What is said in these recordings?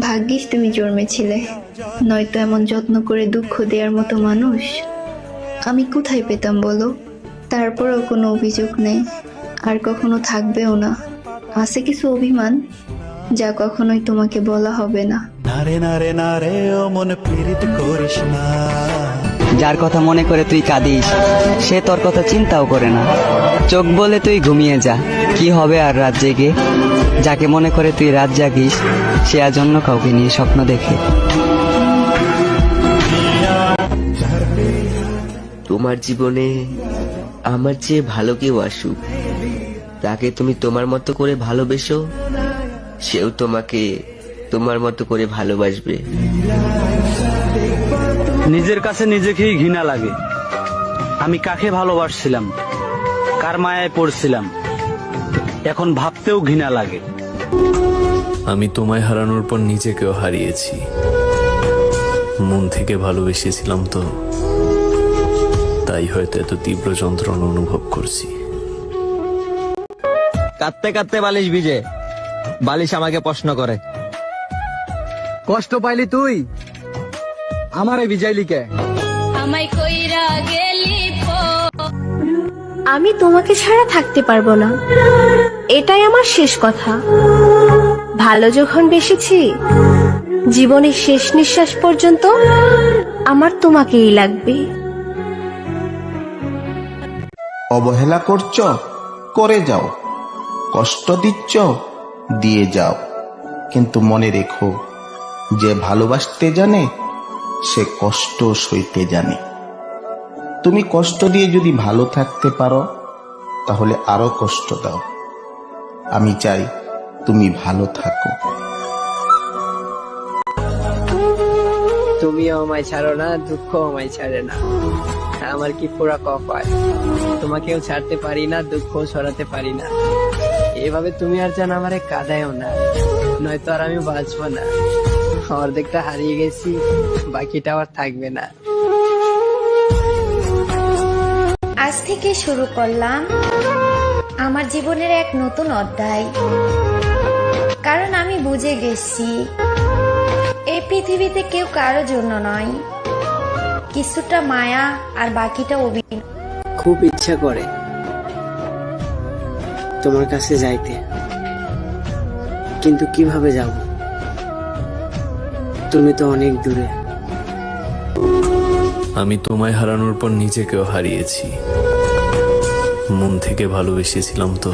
ভাগ্যিস তুমি জন্মেছিলে। নয়তো এমন যত্ন করে দুঃখ দেওয়ার মতো মানুষ। আমি কোথায় পেতাম বলো? তারপরেও কোনো অভিযোগ নেই। আর কখনো থাকবেও না। আছে কিছু অভিমান? যা কখনোই তোমাকে বলা হবে না। নারে নারে নারে ও মন পীড়িত করিস না। যার কথা মনে করে তুই কাঁদিস, সে তোর কথা চিন্তাও করে না। চোখ বলে তুই ঘুমিয়ে যা, কি হবে আর রাত জেগে? যাকে মনে করে তুই রাত জাগিস, সে আজ অন্য কাউকে নিয়ে স্বপ্ন দেখে। তোমার জীবনে আমার চেয়ে ভালো কেউ আসুক, তাকে তুমি তোমার মতো করে ভালোবেসো, সেও তোমাকে তোমার মতো করে ভালোবাসবে। নিজের কাছে নিজেকেই ঘৃণা লাগে। আমি কাকে ভালোবাসছিলাম? কার মায়ায় পড়ছিলাম? এখন ভাবতেও ঘৃণা লাগে। আমি তোমায় হারানোর পর নিজেকেও হারিয়েছি। মন থেকে ভালোবেসেছিলাম তো। তাই হয়তো এত তীব্র যন্ত্রণা অনুভব করছি। কাঁদতে কাঁদতে বালিশ ভিজে। বালিশ আমাকে প্রশ্ন করে। কষ্ট পাইলি তুই? আমারে আমায় কইরা গেলি আমি তোমাকে ছাড়া থাকতে পারব না। এটাই আমার শেষ কথা। ভালো যখন বেসেছি জীবনের শেষ নিঃশ্বাস পর্যন্ত আমার তোমাকেই লাগবে। অবহেলা করছ করে যাও। কষ্ট দিচ্ছ দিয়ে যাও। কিন্তু মনে রেখো যে ভালোবাসতে জানে সে কষ্ট সইতে জানে। তুমি কষ্ট দিয়ে যদি ভালো থাকতে পারো, তাহলে আরও কষ্ট দাও। আমি চাই তুমি ভালো থাকো। তুমিও আমায় ছাড়ো না দুঃখ আমায় ছাড়ে না। আমার কি পোড়া কপাল তোমাকেও ছাড়তে পারি না দুঃখ সরাতে পারি না। এভাবে তুমি আর যেন আমারে কাঁদায়ও না, নয়তো আর আমি বাঁচবো না। অর্ধেকটা হারিয়ে গেছি। বাকিটা আর থাকবে না। আজ থেকে শুরু করলাম আমার জীবনের এক নতুন অধ্যায়। কারণ আমি বুঝে গেছি এই পৃথিবীতে কেউ কারও জন্য নয়। কিছুটা মায়া আর বাকিটা অভিনয়। খুব ইচ্ছা করে তোমার কাছে যাইতে। কিন্তু কীভাবে যাব? তুমি তো অনেক দূরে। আমি তোমায় হারানোর পর নিজেকেও হারিয়েছি। মন থেকে ভালোবেসেছিলাম তো।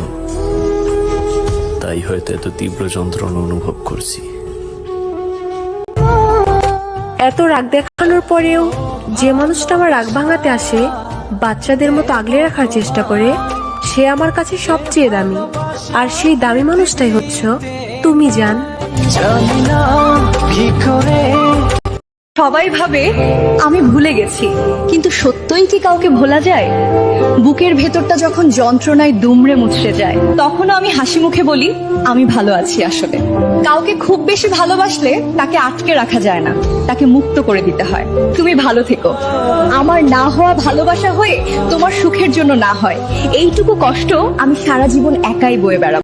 তাই হয়তো এত তীব্র যন্ত্রণা অনুভব করছি। এত রাগ দেখানোর পরেও যে মানুষটা আমার রাগ ভাঙাতে আসে বাচ্চাদের মতো আগলে রাখার চেষ্টা করে সে আমার কাছে সবচেয়ে দামি। আর সেই দামি মানুষটাই হচ্ছ তুমি জান। সবাই ভাবে আমি ভুলে গেছি, কিন্তু সত্যই কি কাউকে ভোলা যায়? বুকের ভেতরটা যখন যন্ত্রণায় দুমড়ে মুচড়ে যায়, তখনও আমি হাসি মুখে বলি, আমি ভালো আছি আসলে। কাউকে খুব বেশি ভালোবাসলে তাকে আটকে রাখা যায় না, তাকে মুক্ত করে দিতে হয়। তুমি ভালো থেকো। আমার না হওয়া ভালোবাসা হয়ে তোমার সুখের জন্য না হয়। এইটুকু কষ্ট আমি সারা জীবন একাই বয়ে বেড়াবো।